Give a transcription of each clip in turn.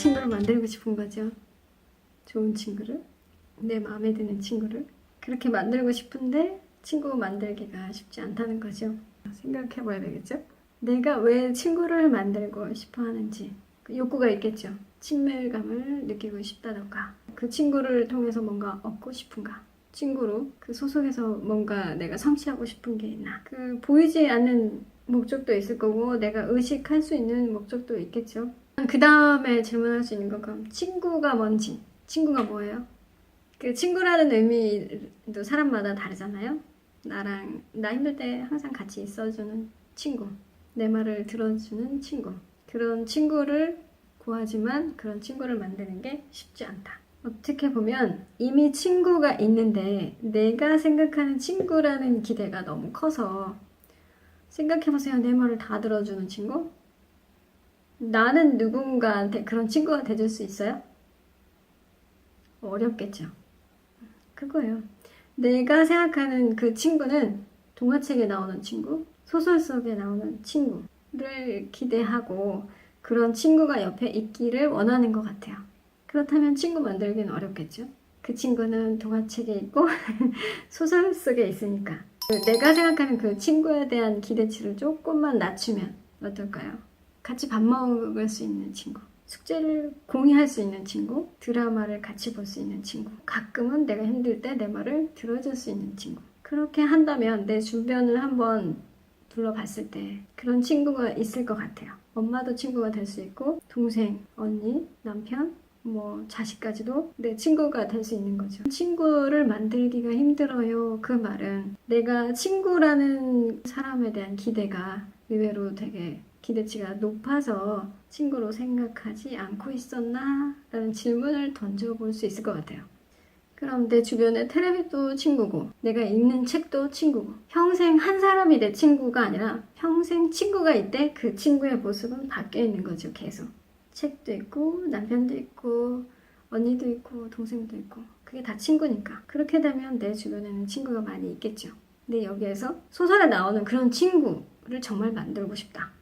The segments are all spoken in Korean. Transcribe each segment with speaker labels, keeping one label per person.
Speaker 1: 친구를 만들고 싶은 거죠. 좋은 친구를. 내 마음에 드는 친구를. 그렇게 만들고 싶은데 친구 만들기가 쉽지 않다는 거죠. 생각해 봐야 되겠죠? 내가 왜 친구를 만들고 싶어 하는지 그 욕구가 있겠죠. 친밀감을 느끼고 싶다던가 그 친구를 통해서 뭔가 얻고 싶은가 친구로 그 소속에서 뭔가 내가 성취하고 싶은 게 있나 그 보이지 않는 목적도 있을 거고 내가 의식할 수 있는 목적도 있겠죠. 그 다음에 질문할 수 있는 건 그럼 친구가 뭔지 친구가 뭐예요? 그 친구라는 의미도 사람마다 다르잖아요. 나랑 나 힘들 때 항상 같이 있어주는 친구, 내 말을 들어주는 친구. 그런 친구를 구하지만 그런 친구를 만드는 게 쉽지 않다. 어떻게 보면 이미 친구가 있는데 내가 생각하는 친구라는 기대가 너무 커서 생각해보세요. 내 말을 다 들어주는 친구? 나는 누군가한테 그런 친구가 돼줄 수 있어요? 어렵겠죠. 그거예요. 내가 생각하는 그 친구는 동화책에 나오는 친구, 소설 속에 나오는 친구를 기대하고 그런 친구가 옆에 있기를 원하는 것 같아요. 그렇다면 친구 만들기는 어렵겠죠. 그 친구는 동화책에 있고 소설 속에 있으니까. 내가 생각하는 그 친구에 대한 기대치를 조금만 낮추면 어떨까요? 같이 밥 먹을 수 있는 친구. 숙제를 공유할 수 있는 친구, 드라마를 같이 볼 수 있는 친구, 가끔은 내가 힘들 때 내 말을 들어줄 수 있는 친구. 그렇게 한다면 내 주변을 한번 둘러봤을 때 그런 친구가 있을 것 같아요. 엄마도 친구가 될 수 있고, 동생, 언니, 남편, 뭐 자식까지도 내 친구가 될 수 있는 거죠. 친구를 만들기가 힘들어요. 그 말은 내가 친구라는 사람에 대한 기대가 의외로 되게 기대치가 높아서 친구로 생각하지 않고 있었나? 라는 질문을 던져볼 수 있을 것 같아요. 그럼 내 주변에 텔레비도 친구고, 내가 읽는 책도 친구고, 평생 한 사람이 내 친구가 아니라 평생 친구가 있대 그 친구의 모습은 바뀌어 있는 거죠, 계속. 책도 있고, 남편도 있고, 언니도 있고, 동생도 있고, 그게 다 친구니까. 그렇게 되면 내 주변에는 친구가 많이 있겠죠. 근데 여기에서 소설에 나오는 그런 친구를 정말 만들고 싶다.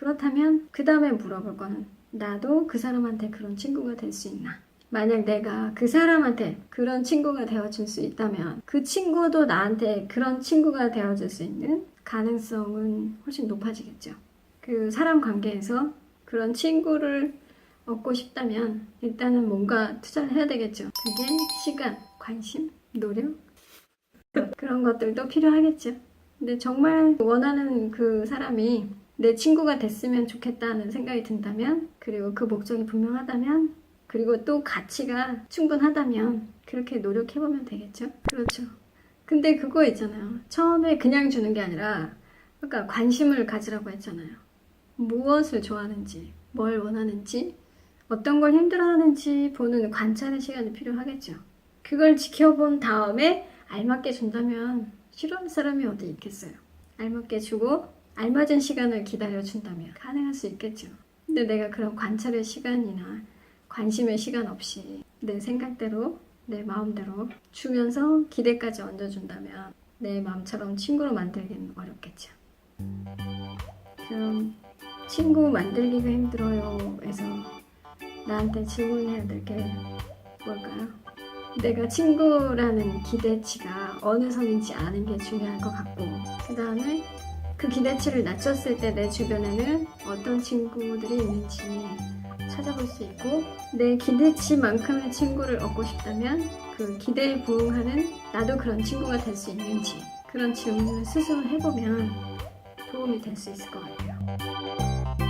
Speaker 1: 그렇다면 그 다음에 물어볼 거는 나도 그 사람한테 그런 친구가 될 수 있나? 만약 내가 그 사람한테 그런 친구가 되어줄 수 있다면 그 친구도 나한테 그런 친구가 되어줄 수 있는 가능성은 훨씬 높아지겠죠. 그 사람 관계에서 그런 친구를 얻고 싶다면 일단은 뭔가 투자를 해야 되겠죠. 그게 시간, 관심, 노력 그런 것들도 필요하겠죠. 근데 정말 원하는 그 사람이 내 친구가 됐으면 좋겠다는 생각이 든다면, 그리고 그 목적이 분명하다면, 그리고 또 가치가 충분하다면, 그렇게 노력해보면 되겠죠? 그렇죠. 근데 그거 있잖아요. 처음에 그냥 주는 게 아니라, 아까 관심을 가지라고 했잖아요. 무엇을 좋아하는지, 뭘 원하는지, 어떤 걸 힘들어하는지 보는 관찰의 시간이 필요하겠죠. 그걸 지켜본 다음에 알맞게 준다면 싫어하는 사람이 어디 있겠어요. 알맞게 주고 알맞은 시간을 기다려준다면 가능할 수 있겠죠. 근데 내가 그런 관찰의 시간이나 관심의 시간 없이 내 생각대로 내 마음대로 주면서 기대까지 얹어준다면 내 마음처럼 친구로 만들기는 어렵겠죠. 그럼 친구 만들기가 힘들어요. 에서 나한테 질문해야 될 게 뭘까요? 내가 친구라는 기대치가 어느 선인지 아는 게 중요할 것 같고 그 다음에 그 기대치를 낮췄을 때 내 주변에는 어떤 친구들이 있는지 찾아볼 수 있고 내 기대치만큼의 친구를 얻고 싶다면 그 기대에 부응하는 나도 그런 친구가 될 수 있는지 그런 질문을 스스로 해보면 도움이 될 수 있을 것 같아요.